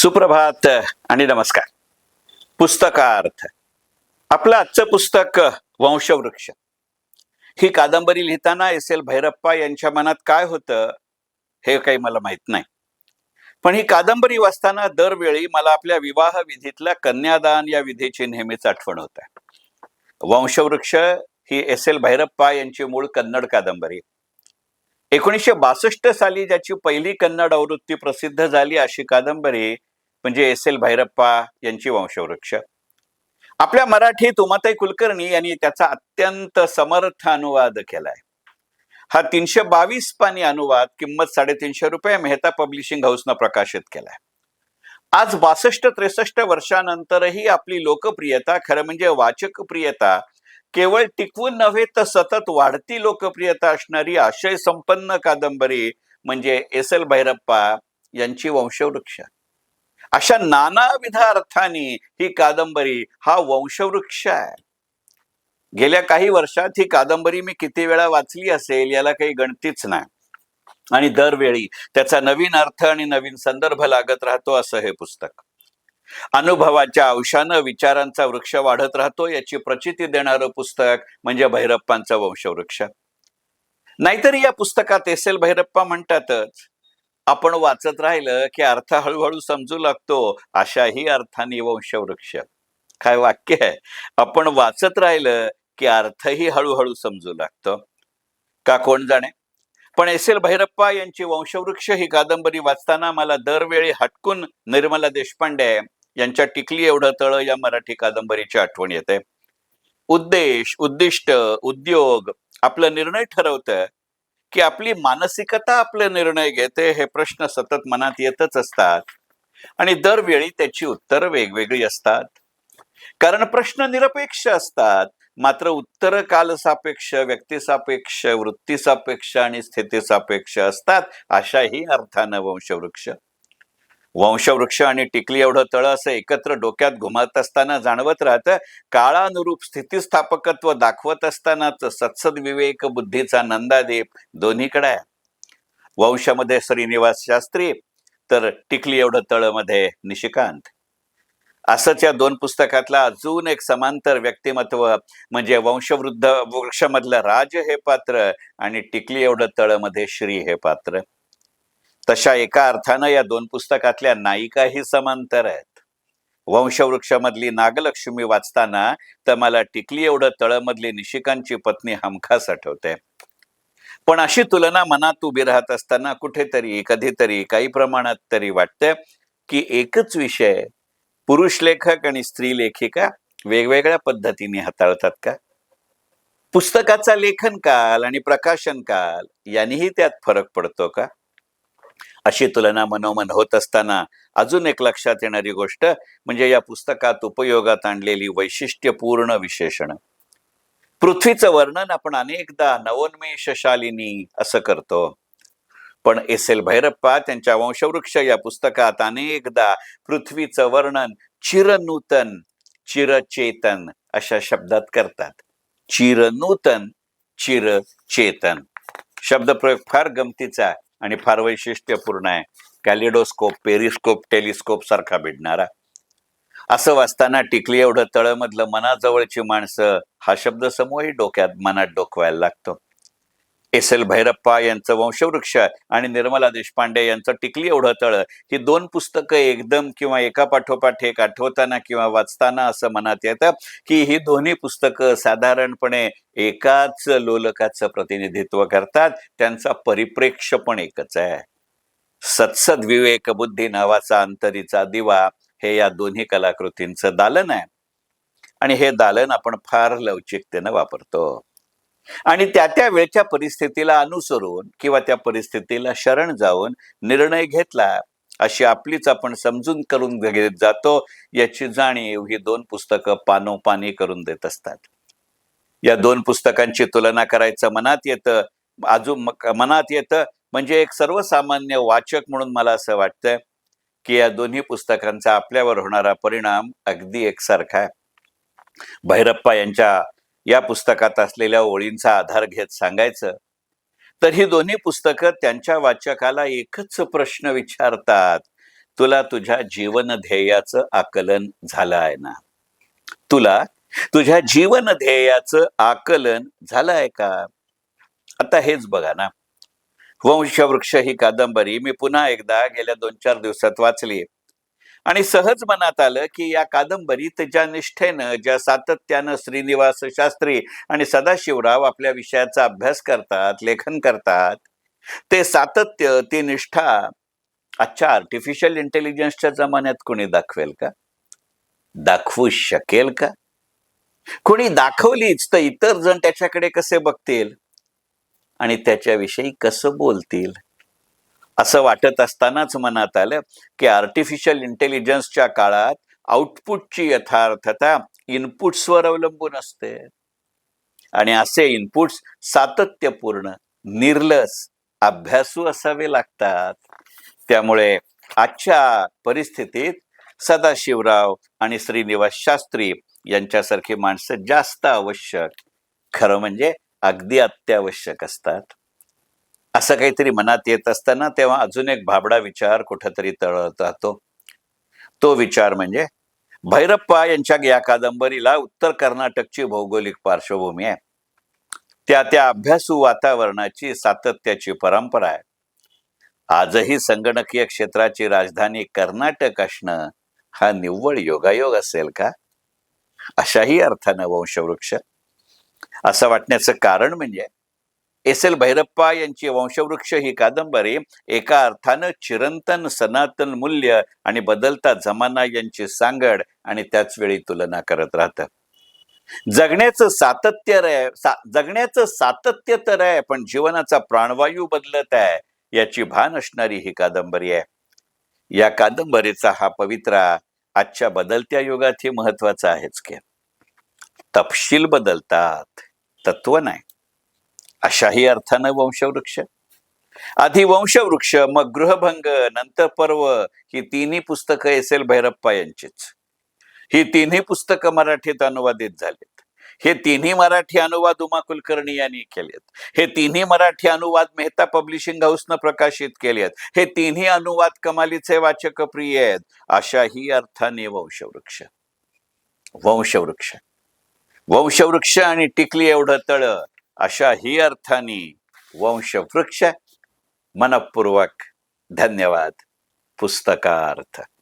सुप्रभात आणि नमस्कार. पुस्तकार्थ. आपलं आजचं पुस्तक वंशवृक्ष. ही कादंबरी लिहिताना एस एल भैरप्पा यांच्या मनात काय होतं हे काही मला माहीत नाही. पण ही कादंबरी वाचताना दरवेळी मला आपल्या विवाह विधीतल्या कन्यादान या विधीची नेहमीच आठवण होत. आहे वंशवृक्ष ही एस एल भैरप्पा यांची मूळ कन्नड कादंबरी. एकोणीसशे बासष्ट साली ज्याची पहिली कन्नड आवृत्ती प्रसिद्ध झाली अशी कादंबरी म्हणजे एस एल भैरप्पा यांची वंशवृक्ष. आपल्या मराठीत उमाताई कुलकर्णी यांनी त्याचा अत्यंत समर्थ अनुवाद केलाय. हा तीनशे बावीस पानी अनुवाद किंमत साडेतीनशे रुपये मेहता पब्लिशिंग हाऊसनं प्रकाशित केलाय. आज बासष्ट त्रेसष्ट वर्षानंतरही आपली लोकप्रियता खरं म्हणजे वाचक प्रियता केवळ टिकवून नव्हे तर सतत वाढती लोकप्रियता असणारी आशय संपन्न कादंबरी म्हणजे एस एल भैरप्पा यांची वंशवृक्ष. अशा नानाविध अर्थाने ही कादंबरी हा वंशवृक्ष आहे. गेल्या काही वर्षात ही कादंबरी मी किती वेळा वाचली असेल याला काही गणतीच नाही. आणि दरवेळी त्याचा नवीन अर्थ आणि नवीन संदर्भ लागत राहतो असं हे पुस्तक. अनुभवाच्या अंशानं विचारांचा वृक्ष वाढत राहतो याची प्रचिती देणारं पुस्तक म्हणजे भैरप्पांचा वंशवृक्ष. नाहीतरी या पुस्तकात एस एल भैरप्पा म्हणतातच आपण वाचत राहिलं की अर्थ हळूहळू समजू लागतो अशाही अर्थाने वंशवृक्ष. काय वाक्य आहे? आपण वाचत राहिलं की अर्थही हळूहळू समजू लागतो. का कोण जाणे? पण एस एल भैरप्पा यांची वंशवृक्ष ही कादंबरी वाचताना मला दरवेळी हटकून निर्मला देशपांडे यांच्या टिकली एवढं तळ या मराठी कादंबरीची आठवण येते. उद्देश उद्दिष्ट उद्योग आपला निर्णय ठरवतं की आपली मानसिकता आपले निर्णय घेते हे प्रश्न सतत मनात येतच असतात. आणि दरवेळी त्याची उत्तरं वेगवेगळी असतात. कारण प्रश्न निरपेक्ष असतात. मात्र उत्तर कालसापेक्ष व्यक्तिसापेक्ष वृत्तीसापेक्ष आणि स्थितीसापेक्ष असतात अशाही अर्थानं वंशवृक्ष. वंशवृक्ष आणि टिकली एवढं तळ असं एकत्र डोक्यात घुमत असताना जाणवत राहतं. काळानुरूप स्थितिस्थापकत्व दाखवत असतानाच सत्सद विवेक बुद्धीचा नंदादीप दोन्हीकडे आहे. वंशामध्ये श्रीनिवास शास्त्री तर टिकली एवढं तळमध्ये निशिकांत. असंच या दोन पुस्तकातला अजून एक समांतर व्यक्तिमत्व म्हणजे वंशवृद्ध वृक्षमधलं राज हे पात्र आणि टिकली एवढं तळमध्ये श्री हे पात्र. तशा एका अर्थानं या दोन पुस्तकातल्या नायिकाही समांतर आहेत. वंशवृक्षामधली नागलक्ष्मी वाचताना तर मला टिकली एवढं तळमधली निशिकांची पत्नी हमखास आठवते. पण अशी तुलना मनात उभी राहत असताना कुठेतरी कधीतरी काही प्रमाणात तरी वाटतं की एकच विषय पुरुष लेखक आणि स्त्री लेखिका वेगवेगळ्या पद्धतीने हाताळतात का? पुस्तकाचा लेखन काल आणि प्रकाशन काल यांनीही त्यात फरक पडतो का? अशी तुलना मनोमन होत असताना अजून एक लक्षात येणारी गोष्ट म्हणजे या पुस्तकात उपयोगात आणलेली वैशिष्ट्यपूर्ण विशेषण. पृथ्वीचं वर्णन आपण अनेकदा नवोन्मेषशालिनी असं करतो. पण एस एल भैरप्पा त्यांच्या वंशवृक्ष या पुस्तकात अनेकदा पृथ्वीचं वर्णन चिरनूतन चिरचेतन अशा शब्दात करतात. चिरनूतन चिरचेतन. शब्दप्रयोग फार गमतीचा आणि फार वैशिष्ट्यपूर्ण आहे. कॅलिडोस्कोप पेरिस्कोप टेलिस्कोप सारखा भिडणारा. असं वाचताना टिकली एवढं तळमधलं मनाजवळची माणसं हा शब्द समूहही डोक्यात मनात डोकवायला लागतो. एस एल भैरप्पा यांचं वंशवृक्ष आणि निर्मला देशपांडे यांचं टिकली एवढं तळ ही दोन पुस्तकं एकदम किंवा एका पाठोपाठ एक आठवताना किंवा वाचताना असं मनात येतं की ही दोन्ही पुस्तकं साधारणपणे एकाच लोलकाचं प्रतिनिधित्व करतात त्यांचा परिप्रेक्ष्य पण एकच आहे. सत्सद विवेक बुद्धी नावाचा अंतरीचा दिवा हे या दोन्ही कलाकृतींचं दालन आहे. आणि हे दालन आपण फार लवचिकतेनं वापरतो. आणि त्या त्या वेळच्या परिस्थितीला अनुसरून किंवा त्या परिस्थितीला शरण जाऊन निर्णय घेतला अशी आपलीच आपण समजून करून घेत जातो याची जाणीव ही दोन पुस्तकं पानोपानी करून देत असतात. या दोन पुस्तकांची तुलना करायचं मनात येतं अजून मनात येतं म्हणजे एक सर्वसामान्य वाचक म्हणून मला असं वाटतं की या दोन्ही पुस्तकांचा आपल्यावर होणारा परिणाम अगदी एकसारखा आहे. भैरप्पा यांच्या या पुस्तकात असलेल्या ओळींचा आधार घेत सांगायचं तर ही दोन्ही पुस्तकं त्यांच्या वाचकाला एकच प्रश्न विचारतात तुला तुझ्या जीवन ध्येयाचं आकलन झालं आहे ना? तुला तुझ्या जीवन ध्येयाचं आकलन झालं आहे का? आता हेच बघा ना. वंशवृक्ष ही कादंबरी मी पुन्हा एकदा गेल्या दोन चार दिवसात वाचली आणि सहज मनात आलं की या कादंबरीत ज्या निष्ठेनं ज्या सातत्यानं श्रीनिवास शास्त्री आणि सदाशिवराव आपल्या विषयाचा अभ्यास करतात लेखन करतात ते सातत्य ती निष्ठा आजच्या आर्टिफिशियल इंटेलिजन्सच्या जमान्यात कोणी दाखवेल का? दाखवू शकेल का? कोणी दाखवलीच तर इतर जण त्याच्याकडे कसे बघतील? आणि त्याच्याविषयी कसं बोलतील? असं वाटत असतानाच मनात आलं की आर्टिफिशियल इंटेलिजन्सच्या काळात आउटपुटची यथार्थता इनपुट्सवर अवलंबून असते. आणि असे इनपुट्स सातत्यपूर्ण निर्लस अभ्यासू असावे लागतात. त्यामुळे आजच्या परिस्थितीत सदाशिवराव आणि श्रीनिवास शास्त्री यांच्यासारखी माणसं जास्त आवश्यक खरं म्हणजे अगदी अत्यावश्यक असतात. असं काहीतरी मनात येत असताना तेव्हा अजून एक भाबडा विचार कुठंतरी तळत राहतो. तो विचार म्हणजे भैरप्पा यांच्या या कादंबरीला उत्तर कर्नाटकची भौगोलिक पार्श्वभूमी आहे. त्या त्या अभ्यासू वातावरणाची सातत्याची परंपरा आहे. आजही संगणकीय क्षेत्राची राजधानी कर्नाटक असणं हा निव्वळ योगायोग असेल का? अशाही अर्थानं वंशवृक्ष. असं वाटण्याचं कारण म्हणजे एस एल भैरप्पा यांची वंशवृक्ष ही कादंबरी एका अर्थानं चिरंतन सनातन मूल्य आणि बदलता जमाना यांची सांगड आणि त्याच वेळी तुलना करत राहतं. जगण्याचं सातत्य रे सा, जगण्याचं सातत्य तर आहे पण जीवनाचा प्राणवायू बदलत आहे याची भान असणारी ही कादंबरी आहे. या कादंबरीचा हा पवित्रा आजच्या बदलत्या युगात हे महत्त्वाचा आहेच की. तपशील बदलतात तत्व नाही. अशाही अर्थानं वंशवृक्ष. आधी वंशवृक्ष मग गृहभंग नंतर पर्व ही तिन्ही पुस्तकं एस एल भैरप्पा यांचीच. ही तिन्ही पुस्तकं मराठीत अनुवादित झालीत. हे तिन्ही मराठी अनुवाद उमा कुलकर्णी यांनी केलेत. हे तिन्ही मराठी अनुवाद मेहता पब्लिशिंग हाऊसनं प्रकाशित केले आहेत हे तिन्ही अनुवाद कमालीचे वाचक प्रिय आहेत अशाही अर्थाने वंशवृक्ष. वंशवृक्ष. वंशवृक्ष आणि टिकली एवढं तळ अशा ही अर्थाने वंशवृक्ष मनपूर्वक धन्यवाद. पुस्तकार्थ.